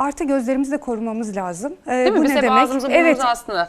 Artı gözlerimizi de korumamız lazım. Ee, Değil mi? bu Biz ne hep demek? ağzımızı Evet. aslında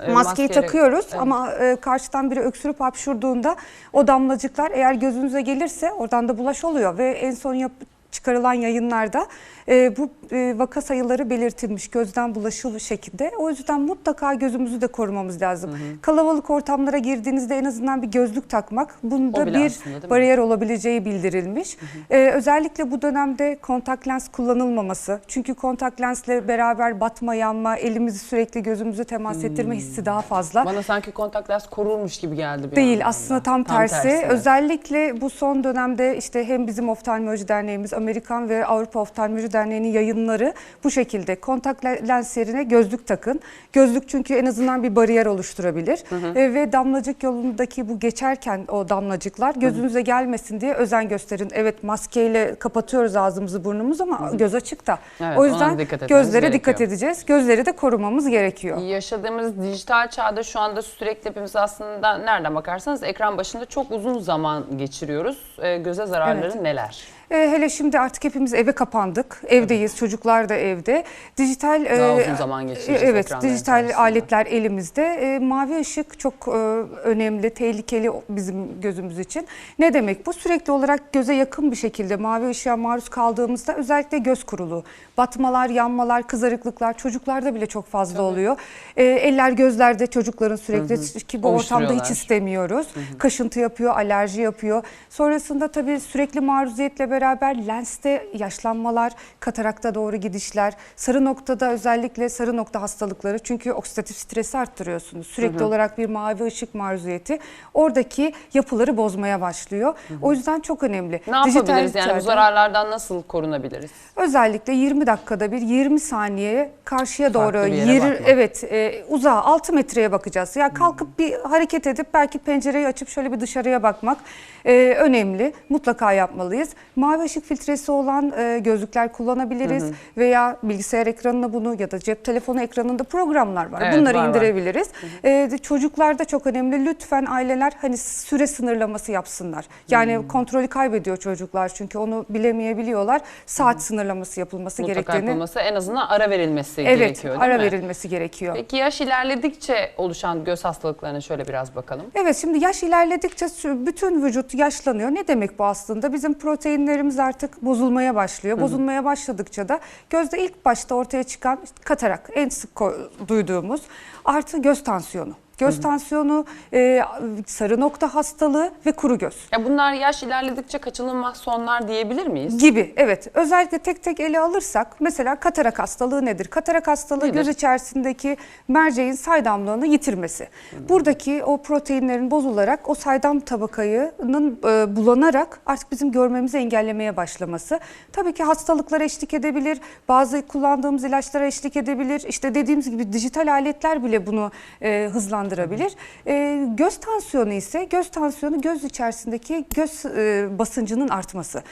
e, Maskeyi maskeyle- takıyoruz Evet. ama e, karşıdan biri öksürüp hapşurduğunda o damlacıklar eğer gözünüze gelirse oradan da bulaş oluyor ve en son yap- çıkarılan yayınlarda e, bu e, vaka sayıları belirtilmiş gözden bulaşılı şekilde. O yüzden mutlaka gözümüzü de korumamız lazım. Kalabalık ortamlara girdiğinizde en azından bir gözlük takmak bunda bir aslında değil mi? bariyer olabileceği bildirilmiş. E, özellikle bu dönemde kontak lens kullanılmaması. Çünkü kontak lensle beraber batma, yanma, elimizi sürekli gözümüzü temas ettirme hissi daha fazla. Bana sanki kontak lens korurmuş gibi geldi bir Değil yandan da. aslında tam tersi. evet. Özellikle bu son dönemde işte hem bizim oftalmoloji derneğimiz, Amerikan ve Avrupa Oftalmoloji Derneği'nin yayınları bu şekilde kontak lens yerine gözlük takın. Gözlük çünkü en azından bir bariyer oluşturabilir. E, ve damlacık yolundaki bu geçerken o damlacıklar gözünüze gelmesin diye özen gösterin. Evet maskeyle kapatıyoruz ağzımızı burnumuzu ama göz açık da. Evet, o yüzden dikkat gözlere dikkat gerekiyor. edeceğiz. Gözleri de korumamız gerekiyor. Yaşadığımız dijital çağda şu anda sürekli hepimiz aslında nereden bakarsanız ekran başında çok uzun zaman geçiriyoruz. E, göze zararları Evet. neler? E, hele şimdi artık hepimiz eve kapandık. Evdeyiz, çocuklar da evde. Dijital Daha e, uzun zaman geçireceğiz Evet, ekranların dijital karşısında. aletler elimizde. E, mavi ışık çok e, önemli, tehlikeli bizim gözümüz için. Ne demek bu? Sürekli olarak göze yakın bir şekilde mavi ışığa maruz kaldığımızda özellikle göz kuruluğu, batmalar, yanmalar, kızarıklıklar çocuklarda bile çok fazla oluyor. E, eller gözlerde çocukların sürekli ki bu ortamda hiç istemiyoruz. Kaşıntı yapıyor, alerji yapıyor. Sonrasında tabii sürekli maruziyetle beraber lenste yaşlanmalar, katarakta doğru gidişler, sarı noktada özellikle sarı nokta hastalıkları çünkü oksidatif stresi arttırıyorsunuz. Sürekli olarak bir mavi ışık maruziyeti oradaki yapıları bozmaya başlıyor. O yüzden çok önemli. Ne Dijital yapabiliriz yani bu zararlardan nasıl korunabiliriz? Özellikle 20 dakikada bir 20 saniye karşıya Farklı doğru yeri- bakmak. evet e, uzağa 6 metreye bakacağız. Ya kalkıp bir hareket edip belki pencereyi açıp şöyle bir dışarıya bakmak e, önemli. Mutlaka yapmalıyız. Mavi ışık filtresi olan e, gözlükler kullanabiliriz veya bilgisayar ekranına bunu ya da cep telefonu ekranında programlar var. Evet, Bunları var, var. indirebiliriz. E, de- çocuklarda çok önemli. Lütfen aileler hani süre sınırlaması yapsınlar. Yani Hmm. kontrolü kaybediyor çocuklar çünkü onu bilemeyebiliyorlar. Saat sınırlaması yapılması Mutlaka gerektiğini. yapılması en azından ara verilmesi Evet, gerekiyor değil ara mi? verilmesi gerekiyor. Peki yaş ilerledikçe oluşan göz hastalıklarına şöyle biraz bakalım. Evet şimdi yaş ilerledikçe bütün vücut yaşlanıyor. Ne demek bu aslında? Bizim proteinlerimiz artık bozulmaya başlıyor. Bozulmaya başladıkça da gözde ilk başta ortaya çıkan işte katarak en sık duyduğumuz artı göz tansiyonu. Göz tansiyonu, e, sarı nokta hastalığı ve kuru göz. Ya bunlar yaş ilerledikçe kaçınılmaz sonlar diyebilir miyiz? Gibi evet. Özellikle tek tek ele alırsak mesela katarak hastalığı nedir? Katarak hastalığı Nedir? göz içerisindeki merceğin saydamlığını yitirmesi. Buradaki o proteinlerin bozularak o saydam tabakayının e, bulanarak artık bizim görmemizi engellemeye başlaması. Tabii ki hastalıklara eşlik edebilir. Bazı kullandığımız ilaçlara eşlik edebilir. İşte dediğimiz gibi dijital aletler bile bunu e, hızlandırabilir. E, göz tansiyonu ise göz tansiyonu göz içerisindeki göz e, basıncının artması.